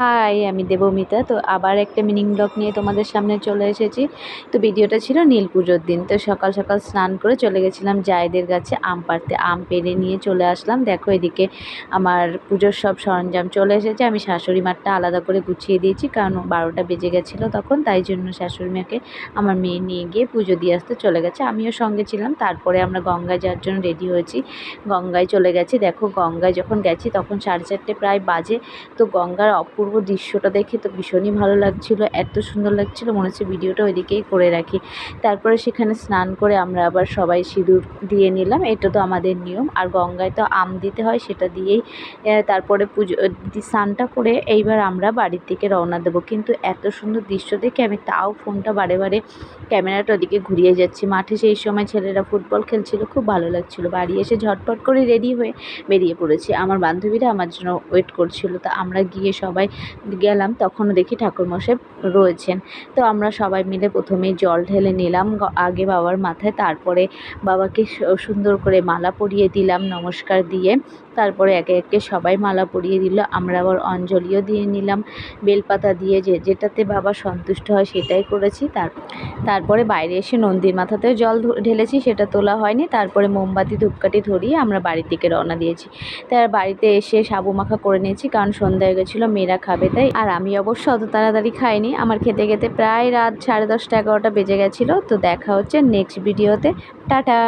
High, আমি দেবমিতা। তো আবার একটা মিনিং ব্লগ নিয়ে তোমাদের সামনে চলে এসেছি। তো ভিডিওটা ছিল নীল পুজোর দিন। তো সকাল সকাল স্নান করে চলে গেছিলাম জায়দের গাছে আম পাড়তে। আম পেড়ে নিয়ে চলে আসলাম। দেখো এদিকে আমার পুজোর সব সরঞ্জাম চলে এসেছে। আমি শাশুড়ি মারটা আলাদা করে গুছিয়ে দিয়েছি, কারণ বারোটা বেজে গেছিল তখন। তাই জন্য শাশুড়ি মাকে আমার মেয়ে নিয়ে গিয়ে পুজো দিয়ে আসতে চলে গেছে। আমিও সঙ্গে ছিলাম। তারপরে আমরা গঙ্গায় যাওয়ার জন্য রেডি হয়েছি। গঙ্গায় চলে গেছি। দেখো গঙ্গায় যখন গেছি তখন সাড়ে চারটে প্রায় বাজে। তো গঙ্গার অপূর্ব দৃশ্যটা দেখে তো ভীষণই ভালো লাগছিল, এত সুন্দর লাগছিল, মনে হচ্ছে ভিডিওটা ওইদিকেই করে রাখি। তারপরে সেখানে স্নান করে আমরা আবার সবাই সিঁদুর দিয়ে নিলাম, এটা তো আমাদের নিয়ম, আর গঙ্গায় তো আম দিতে হয় সেটা দিয়েই তারপরে পুজো স্নানটা করে এইবার আমরা বাড়ির দিকে রওনা দেবো। কিন্তু এত সুন্দর দৃশ্য দেখে আমি তাও ফোনটা বারে বারে ক্যামেরাটা ওদিকে ঘুরিয়ে যাচ্ছি। মাঠে সেই সময় ছেলেরা ফুটবল খেলছিল, খুব ভালো লাগছিল। বাড়ি এসে ঝটপট করে রেডি হয়ে বেরিয়ে পড়েছি। আমার বান্ধবীরা আমার জন্য ওয়েট করছিল, তা আমরা গিয়ে সবাই গেলাম, তখনও দেখি ঠাকুরমশাই রয়েছেন। তো আমরা সবাই মিলে প্রথমেই জল ঢেলে নিলাম আগে বাবার মাথায়, তারপরে বাবাকে সুন্দর করে মালা পরিয়ে দিলাম নমস্কার দিয়ে। তারপরে একে একে সবাই মালা পরিয়ে দিল, আমরা আবার অঞ্জলিও দিয়ে নিলাম, বেলপাতা দিয়ে যে, যেটাতে বাবা সন্তুষ্ট হয় সেটাই করেছি। তার, তারপরে বাইরে এসে নন্দীর মাথাতেও জল ঢেলেছি, সেটা তোলা হয়নি। তারপরে মোমবাতি, ধূপকাঠি ধরিয়ে আমরা বাড়ির দিকে রওনা দিয়েছি। তার বাড়িতে এসে সাবু মাখা করে নিয়েছি, কারণ সন্ধ্যা হয়ে গেছিল, মেয়েরা খাবে, তাই? আর আমি অবশ্য অত তাড়াতাড়ি খাইনি। আমার খেতে খেতে প্রায় রাত সাড়ে দশটা এগারোটা বেজে গেছিল। তো দেখা হচ্ছে নেক্সট ভিডিওতে টাটা!